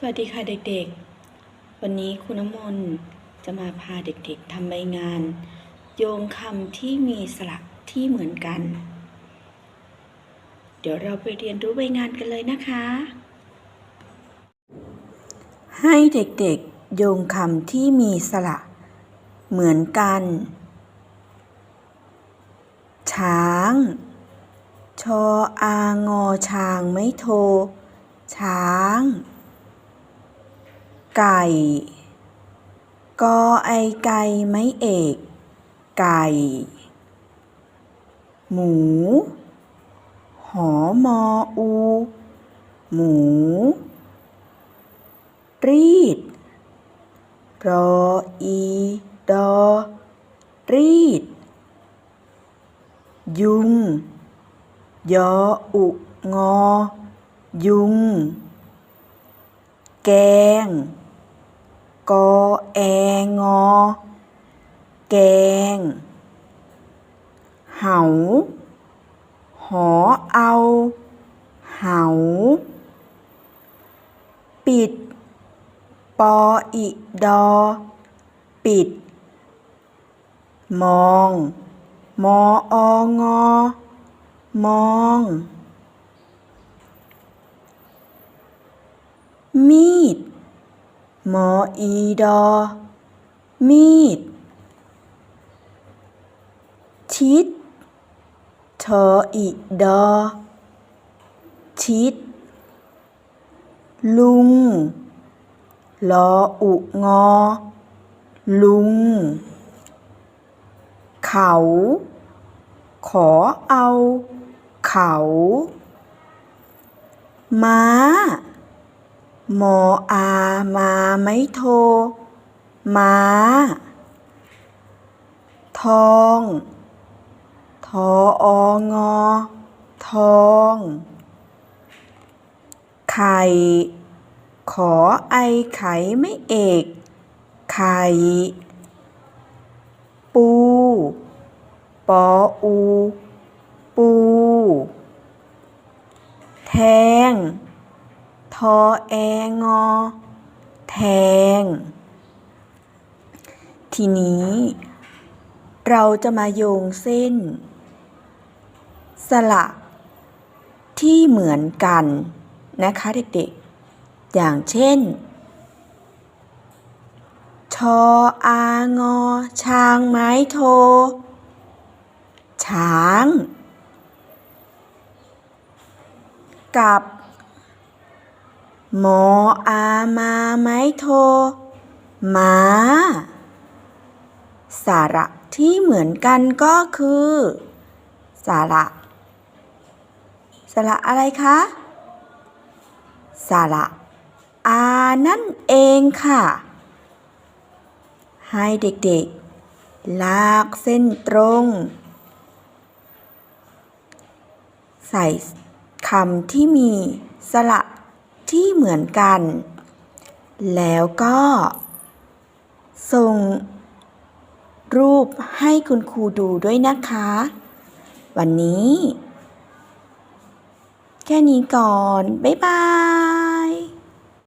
สวัสดีค่ะเด็กๆ วันนี้คุณน้ำมนต์จะมาพาเด็กๆทำใบงาน โยงคำที่มีสระที่เหมือนกัน เดี๋ยวเราไปเรียนรู้ใบงานกันเลยนะคะ ให้เด็กๆโยงคำที่มีสระเหมือนกัน ช้าง ชออางอช้างไม่โท ช้าง ไก่ กอไอไก่ไม่เอก ไก่ หมู หอมออู หมู รีด รออีดอ รีด ยุง ยออุงอ ยุง แกง กอแองอ แกง เหา หอเอา เหา ปิด ปออิดอ ปิด มอง มอองอ มองมีด มออีดอ มีดชิดเธออีดอชิด ลุง ลออุงอ ลุง เขา ขอเอา เขา ม้า มออามาไม่โท ม้า ทอง ทอองอ ทอง ไข่ ขอไอไข่ไม่เอก ไข่ ปู ปออู ปู แทง ทอแองอ แทง ทีนี้ เราจะมาโยงเส้น สระที่เหมือนกันนะคะเด็กๆ อย่างเช่น ชออางอ ช้างไม้โท ช้าง กับ หมออามาไม้โท มา สาระที่เหมือนกันก็คือ สาระ สาระอะไรคะ สาระอานั่นเองค่ะ ให้เด็กๆ ลากเส้นตรง ใส่คำที่มีสระ ที่เหมือนกัน แล้วก็ ส่ง รูปให้คุณครูดูด้วยนะคะ วันนี้ แค่นี้ก่อน บ๊ายบาย